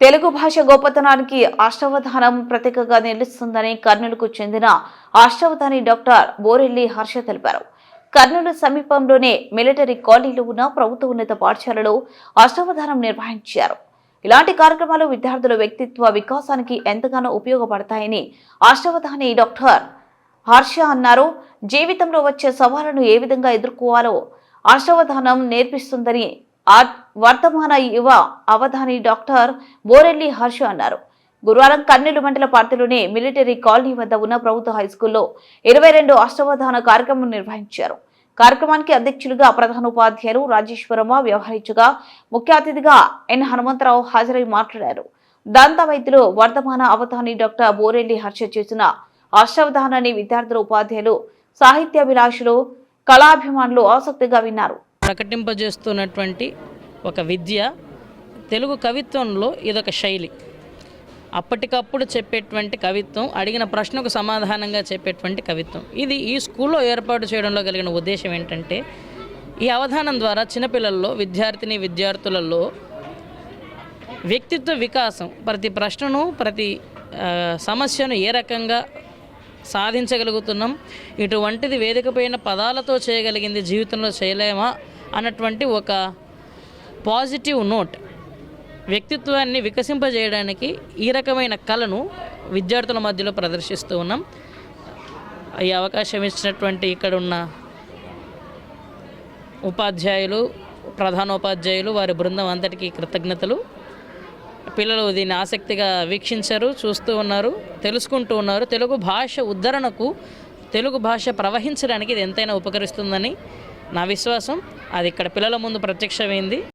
తెలుగు భాష గొప్పతనానికి అష్టవధానం ప్రతీకగా నిలుస్తుందని కర్నూలుకు చెందిన అష్టవధాని డాక్టర్ బోరెల్లి హర్ష తెలిపారు. కర్నూలు సమీపంలోనే మిలిటరీ కాలనీలో ఉన్న ప్రభుత్వ ఉన్నత పాఠశాలలో అష్టవధానం నిర్వహించారు. ఇలాంటి కార్యక్రమాలు విద్యార్థుల వ్యక్తిత్వ వికాసానికి ఎంతగానో ఉపయోగపడతాయని అష్టవధాని డాక్టర్ హర్ష అన్నారు. జీవితంలో వచ్చే సవాళ్ళను ఏ విధంగా ఎదుర్కోవాలో అష్టవధానం నేర్పిస్తుందని వర్తమాన యువ అవధాని డాక్టర్ బోరెల్లి హర్ష అన్నారు. గురువారం కర్నూలు మండల పార్టీలోని మిలిటరీ కాలనీ వద్ద ఉన్న ప్రభుత్వ హైస్కూల్లో ఇరవై రెండు అష్టావధాన కార్యక్రమం నిర్వహించారు. కార్యక్రమానికి అధ్యక్షులుగా ప్రధాన ఉపాధ్యాయులు రాజేశ్వరమ్మ వ్యవహరించగా ముఖ్య అతిథిగా ఎన్. హనుమంతరావు హాజరై మాట్లాడారు. దంత వైద్యులు వర్ధమాన అవధాని డాక్టర్ బోరెల్లి హర్ష చేసిన అష్టావధానాన్ని విద్యార్థుల ఉపాధ్యాయులు సాహిత్యాభిలాషులు కళాభిమానులు ఆసక్తిగా విన్నారు. ప్రకటింపజేస్తున్నటువంటి ఒక విద్య తెలుగు కవిత్వంలో ఇదొక శైలి. అప్పటికప్పుడు చెప్పేటువంటి కవిత్వం అడిగిన ప్రశ్నకు సమాధానంగా చెప్పేటువంటి కవిత్వం. ఇది ఈ స్కూల్లో ఏర్పాటు చేయడంలో కలిగిన ఉద్దేశం ఏంటంటే ఈ అవధానం ద్వారా చిన్నపిల్లల్లో విద్యార్థిని విద్యార్థులలో వ్యక్తిత్వ వికాసం ప్రతి ప్రశ్నను ప్రతి సమస్యను ఏ రకంగా సాధించగలుగుతున్నాం ఇటువంటిది వేదిక పైన పదాలతో చేయగలిగింది జీవితంలో చేయలేమా అన్నటువంటి ఒక పాజిటివ్ నోట్. వ్యక్తిత్వాన్ని వికసింపజేయడానికి ఈ రకమైన కళను విద్యార్థుల మధ్యలో ప్రదర్శిస్తూ ఉన్నాం. ఈ అవకాశం ఇచ్చినటువంటి ఇక్కడ ఉన్న ఉపాధ్యాయులు ప్రధానోపాధ్యాయులు వారి బృందం అంతటికీ కృతజ్ఞతలు. పిల్లలు దీన్ని ఆసక్తిగా వీక్షించారు చూస్తూ ఉన్నారు తెలుసుకుంటూ ఉన్నారు. తెలుగు భాష ఉద్ధరణకు తెలుగు భాష ప్రవహించడానికి ఇది ఎంతైనా ఉపకరిస్తుందని నా విశ్వాసం అది ఇక్కడ పిల్లల ముందు ప్రత్యక్షమైంది.